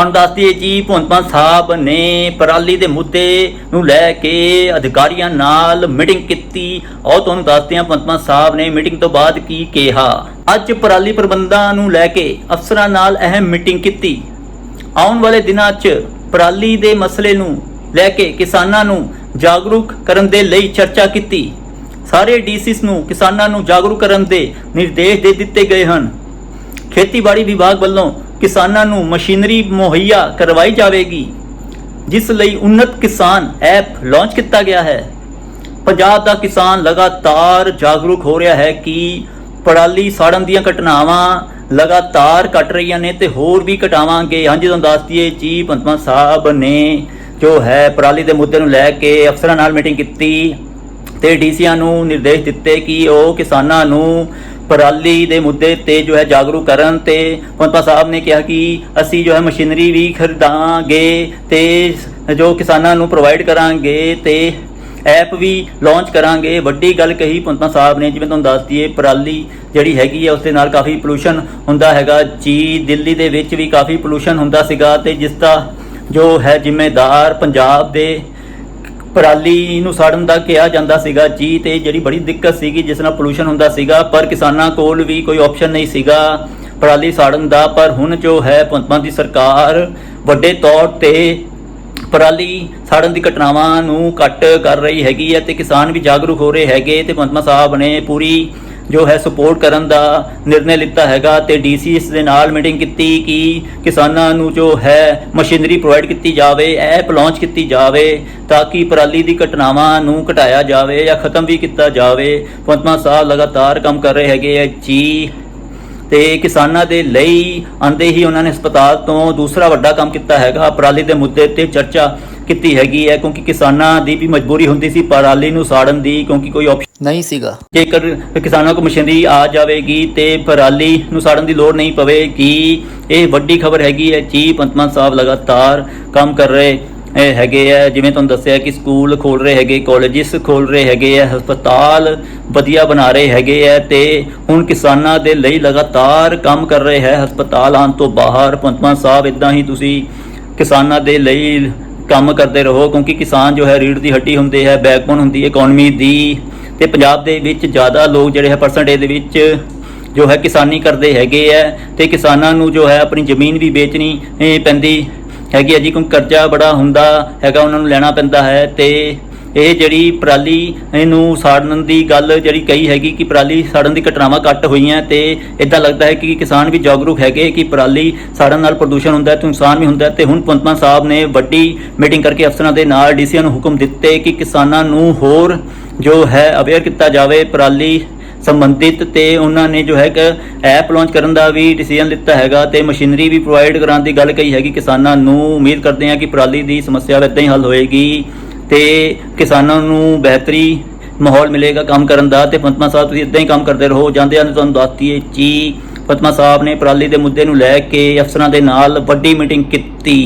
ਤੁਹਾਨੂੰ ਦੱਸਦੀ ਜੀ ਭੁੰਤਮਾ ਸਾਹਿਬ ਨੇ ਪਰਾਲੀ ਦੇ ਮੁੱਦੇ ਨੂੰ ਲੈ ਕੇ ਅਧਿਕਾਰੀਆਂ ਨਾਲ ਮੀਟਿੰਗ ਕੀਤੀ। ਔਰ ਤੁਹਾਨੂੰ ਦੱਸਦੇ ਹਾਂ ਭੁੰਤਮਾ ਸਾਹਿਬ ਨੇ ਮੀਟਿੰਗ ਤੋਂ ਬਾਅਦ ਕੀ ਕਿਹਾ। ਅੱਜ ਪਰਾਲੀ ਪ੍ਰਬੰਧਾਂ ਨੂੰ ਲੈ ਕੇ ਅਫਸਰਾਂ ਨਾਲ ਅਹਿਮ ਮੀਟਿੰਗ ਕੀਤੀ। ਆਉਣ ਵਾਲੇ ਦਿਨਾਂ 'ਚ ਪਰਾਲੀ ਦੇ ਮਸਲੇ ਨੂੰ ਲੈ ਕੇ ਕਿਸਾਨਾਂ ਨੂੰ ਜਾਗਰੂਕ ਕਰਨ ਦੇ ਲਈ ਚਰਚਾ ਕੀਤੀ। ਸਾਰੇ ਡੀਸੀਸ ਨੂੰ ਕਿਸਾਨਾਂ ਨੂੰ ਜਾਗਰੂਕ ਕਰਨ ਦੇ ਨਿਰਦੇਸ਼ ਦੇ ਦਿੱਤੇ ਗਏ ਹਨ। ਖੇਤੀਬਾੜੀ ਵਿਭਾਗ ਵੱਲੋਂ ਕਿਸਾਨਾਂ ਨੂੰ ਮਸ਼ੀਨਰੀ ਮੁਹੱਈਆ ਕਰਵਾਈ ਜਾਵੇਗੀ, ਜਿਸ ਲਈ ਉન્નਤ ਕਿਸਾਨ ਐਪ ਲਾਂਚ ਕੀਤਾ ਗਿਆ ਹੈ। ਪੰਜਾਬ ਦਾ ਕਿਸਾਨ ਲਗਾਤਾਰ ਜਾਗਰੂਕ ਹੋ ਰਿਹਾ ਹੈ ਕਿ ਪਰਾਲੀ ਸਾੜਨ ਦੀਆਂ ਘਟਨਾਵਾਂ ਲਗਾਤਾਰ ਘਟ ਰਹੀਆਂ ਨੇ ਤੇ ਹੋਰ ਵੀ ਘਟਾਵਾਂਗੇ। ਹਾਂਜੀ, ਤੁਹਾਨੂੰ ਦੱਸ ਦਈਏ, ਜੀ ਪੰਤਮਾ ਸਾਹਿਬ ਨੇ ਜੋ ਹੈ ਪਰਾਲੀ ਦੇ ਮੁੱਦੇ ਨੂੰ ਲੈ ਕੇ ਅਫਸਰਾਂ ਨਾਲ ਮੀਟਿੰਗ ਕੀਤੀ। ਤੇ ਡੀਸੀਆਂ ਨੂੰ ਨਿਰਦੇਸ਼ ਦਿੱਤੇ ਕਿ ਉਹ ਕਿਸਾਨਾਂ ਨੂੰ ਪਰਾਲੀ ਦੇ ਮੁੱਦੇ ਤੇ ਜੋ ਹੈ ਜਾਗਰੂਕ ਕਰਨ ਤੇ ਪੰਤਪਾ ਸਾਹਿਬ ਨੇ ਕਿਹਾ ਕਿ ਅਸੀਂ ਜੋ ਹੈ ਮਸ਼ੀਨਰੀ ਵੀ ਖਰੀਦਾਂਗੇ ਤੇ ਜੋ ਕਿਸਾਨਾਂ ਨੂੰ ਪ੍ਰੋਵਾਈਡ ਕਰਾਂਗੇ ਤੇ ਐਪ ਵੀ ਲਾਂਚ ਕਰਾਂਗੇ। ਵੱਡੀ ਗੱਲ ਕਹੀ ਪੰਪਾ ਸਾਹਿਬ ਨੇ, ਜਿਵੇਂ ਤੁਹਾਨੂੰ ਦੱਸ ਦਈਏ, ਪਰਾਲੀ ਜਿਹੜੀ ਹੈਗੀ ਹੈ ਉਸ ਦੇ ਨਾਲ ਕਾਫੀ ਪੋਲੂਸ਼ਨ ਹੁੰਦਾ ਹੈਗਾ। ਜੀ ਦਿੱਲੀ ਦੇ ਵਿੱਚ ਵੀ ਕਾਫੀ ਪੋਲੂਸ਼ਨ ਹੁੰਦਾ ਸੀਗਾ ਤੇ ਜਿਸ ਦਾ ਜੋ ਹੈ ਜ਼ਿੰਮੇਦਾਰ ਪੰਜਾਬ ਦੇ ਪਰਾਲੀ ਨੂੰ ਸਾੜਨ ਦਾ ਕਿਹਾ ਜਾਂਦਾ ਸੀਗਾ ਜੀ ਤੇ ਜਿਹੜੀ ਬੜੀ ਦਿੱਕਤ ਸੀਗੀ, ਜਿਸ ਨਾਲ ਪੋਲੂਸ਼ਨ ਹੁੰਦਾ ਸੀਗਾ, ਪਰ ਕਿਸਾਨਾਂ ਕੋਲ ਵੀ ਕੋਈ ਆਪਸ਼ਨ ਨਹੀਂ ਸੀਗਾ ਪਰਾਲੀ ਸਾੜਨ ਦਾ, ਪਰ ਹੁਣ ਜੋ ਹੈ ਭਗਵੰਤ ਦੀ ਸਰਕਾਰ ਵੱਡੇ ਤੌਰ ਤੇ ਪਰਾਲੀ ਸਾੜਨ ਦੀ ਘਟਨਾਵਾਂ ਨੂੰ ਘੱਟ ਕਰ ਰਹੀ ਹੈਗੀ ਹੈ ਤੇ ਕਿਸਾਨ ਵੀ ਜਾਗਰੂਕ ਹੋ ਰਹੇ ਹੈਗੇ ਤੇ ਭਗਵੰਤ ਸਾਹਿਬ ਨੇ ਪੂਰੀ ਜੋ ਹੈ ਸਪੋਰਟ ਕਰਨ ਦਾ ਨਿਰਣੇ ਲਿੱਤਾ ਹੈਗਾ ਤੇ ਡੀਸੀ ਇਸ ਦੇ ਨਾਲ ਮੀਟਿੰਗ ਕੀਤੀ ਕਿ ਕਿਸਾਨਾਂ ਨੂੰ ਜੋ ਹੈ ਮਸ਼ੀਨਰੀ ਪ੍ਰੋਵਾਈਡ ਕੀਤੀ ਜਾਵੇ ਐਪ ਲਾਂਚ ਕੀਤੀ ਜਾਵੇ ਤਾਂ ਕਿ ਪਰਾਲੀ ਦੀ ਘਟਨਾਵਾਂ ਨੂੰ ਘਟਾਇਆ ਜਾਵੇ ਜਾਂ ਖਤਮ ਵੀ ਕੀਤਾ ਜਾਵੇ। ਪੰਤਮਾ ਸਾਹਿਬ ਲਗਾਤਾਰ ਕੰਮ ਕਰ ਰਹੇ ਹੈਗੇ ਹੈ ਜੀ। ਤੇ ਕਿਸਾਨਾਂ ਦੇ ਲਈ ਆਂਦੇ ਹੀ ਉਹਨਾਂ ਨੇ ਹਸਪਤਾਲ ਤੋਂ ਦੂਸਰਾ ਵੱਡਾ ਕੰਮ ਕੀਤਾ ਹੈਗਾ। ਪਰਾਲੀ ਦੇ ਮੁੱਦੇ ਤੇ ਚਰਚਾ ਕੀਤੀ ਹੈਗੀ ਹੈ ਕਿਉਂਕਿ ਕਿਸਾਨਾਂ ਦੀ ਵੀ ਮਜਬੂਰੀ ਹੁੰਦੀ ਸੀ ਪਰਾਲੀ ਨੂੰ ਸਾੜਨ ਦੀ ਕਿਉਂਕਿ ਕੋਈ ਆਪਸ਼ਨ ਨਹੀਂ ਸੀਗਾ। ਜੇਕਰ ਕਿਸਾਨਾਂ ਕੋਲ ਮਸ਼ੀਨਰੀ ਆ ਜਾਵੇਗੀ ਤੇ ਪਰਾਲੀ ਨੂੰ ਸਾੜਨ ਦੀ ਲੋੜ ਨਹੀਂ ਪਵੇਗੀ। ਇਹ ਵੱਡੀ ਖਬਰ ਹੈਗੀ ਹੈ ਜੀ ਪੰਤਮਾਨ ਸਾਹਿਬ ਲਗਾਤਾਰ ਕੰਮ ਕਰ ਰਹੇ ਇਹ ਹੈਗੇ ਆ ਜਿਵੇਂ ਤੁਹਾਨੂੰ ਦੱਸਿਆ ਕਿ ਸਕੂਲ ਖੋਲ ਰਹੇ ਹੈਗੇ ਕਾਲਜਿਸ ਖੋਲ ਰਹੇ ਹੈਗੇ ਆ ਹਸਪਤਾਲ ਵਧੀਆ ਬਣਾ ਰਹੇ ਹੈਗੇ ਆ ਤੇ ਹੁਣ ਕਿਸਾਨਾਂ ਦੇ ਲਈ ਲਗਾਤਾਰ ਕੰਮ ਕਰ ਰਹੇ ਹੈ ਹਸਪਤਾਲ ਆਉਣ ਤੋਂ ਬਾਹਰ। ਪੰਤਮਾਨ ਸਾਹਿਬ ਇਦਾਂ ਹੀ ਤੁਸੀਂ ਕਿਸਾਨਾਂ ਦੇ ਲਈ ਕੰਮ ਕਰਦੇ ਰਹੋ, ਕਿਉਂਕਿ ਕਿਸਾਨ ਜੋ ਹੈ ਰੀੜ ਦੀ ਹੱਡੀ ਹੁੰਦੇ ਹੈ ਬੈਕਬੋਨ ਹੁੰਦੀ ਹੈ ਇਕਨੋਮੀ ਦੀ। ਤੇ ਪੰਜਾਬ ਦੇ ਵਿੱਚ ਜ਼ਿਆਦਾ ਲੋਕ ਜਿਹੜੇ ਹੈ ਪਰਸੈਂਟੇਜ ਦੇ ਵਿੱਚ ਜੋ ਹੈ ਕਿਸਾਨੀ ਕਰਦੇ ਹੈਗੇ ਆ ਤੇ ਕਿਸਾਨਾਂ ਨੂੰ ਜੋ ਹੈ ਆਪਣੀ ਜ਼ਮੀਨ ਵੀ ਵੇਚਣੀ ਪੈਂਦੀ ਹੈਗੀ ਹੈ ਜੀ, ਕਿਉਂਕਿ ਕਰਜ਼ਾ ਬੜਾ ਹੁੰਦਾ ਹੈਗਾ, ਉਹਨਾਂ ਨੂੰ ਲੈਣਾ ਪੈਂਦਾ ਹੈ ਤੇ ਇਹ ਜਿਹੜੀ ਪਰਾਲੀ ਇਹਨੂੰ ਸਾੜਨ ਦੀ ਗੱਲ ਜਿਹੜੀ ਕਹੀ ਹੈਗੀ ਕਿ ਪਰਾਲੀ ਸਾੜਨ ਦੀ ਘਟਨਾਵਾਂ ਘੱਟ ਹੋਈਆਂ ਤੇ ਇਦਾਂ ਲੱਗਦਾ ਹੈ ਕਿ ਕਿਸਾਨ ਵੀ ਜਾਗਰੂਕ ਹੈਗੇ ਕਿ ਪਰਾਲੀ ਸਾੜਨ ਨਾਲ ਪ੍ਰਦੂਸ਼ਣ ਹੁੰਦਾ ਹੈ ਤੇ ਨੁਕਸਾਨ ਵੀ ਹੁੰਦਾ ਹੈ ਤੇ ਹੁਣ ਪੰਤਮਾ ਸਾਹਿਬ ਨੇ ਵੱਡੀ ਮੀਟਿੰਗ ਕਰਕੇ ਅਫਸਰਾਂ ਦੇ ਨਾਲ ਡੀਸੀਆਂ ਨੂੰ ਹੁਕਮ ਦਿੱਤੇ ਕਿ ਕਿਸਾਨਾਂ ਨੂੰ ਹੋਰ ਜੋ ਹੈ ਅਵੇਅਰ ਕੀਤਾ ਜਾਵੇ ਪਰਾਲੀ ਸੰਬੰਧਿਤ ਤੇ ਉਹਨਾਂ ਨੇ ਜੋ ਹੈ ਕਿ ਐਪ ਲਾਂਚ ਕਰਨ ਦਾ ਵੀ ਡਿਸੀਜਨ ਲਿੱਤਾ ਹੈਗਾ ਤੇ ਮਸ਼ੀਨਰੀ ਵੀ ਪ੍ਰੋਵਾਈਡ ਕਰਾਉਣ ਦੀ ਗੱਲ ਕਹੀ ਹੈਗੀ। ਕਿਸਾਨਾਂ ਨੂੰ ਉਮੀਦ ਕਰਦੇ ਹਾਂ ਕਿ ਪਰਾਲੀ ਦੀ ਸਮੱਸਿਆ ਇਦਾਂ ਹੀ ਹੱਲ ਹੋਏਗੀ। ਤੇ ਕਿਸਾਨਾਂ ਨੂੰ ਬਿਹਤਰੀ ਮਾਹੌਲ ਮਿਲੇਗਾ ਕੰਮ ਕਰਨ ਦਾ ਤੇ ਪੰਤਮਾ ਸਾਹਿਬ ਤੁਸੀਂ ਇਦਾਂ ਹੀ ਕੰਮ ਕਰਦੇ ਰਹੋ ਜਾਂਦੇ ਹਨ ਤੁਹਾਨੂੰ ਦੱਸਦੀ ਹੈ ਜੀ ਪੰਤਮਾ ਸਾਹਿਬ ਨੇ ਪਰਾਲੀ ਦੇ ਮੁੱਦੇ ਨੂੰ ਲੈ ਕੇ ਅਫਸਰਾਂ ਦੇ ਨਾਲ ਵੱਡੀ ਮੀਟਿੰਗ ਕੀਤੀ।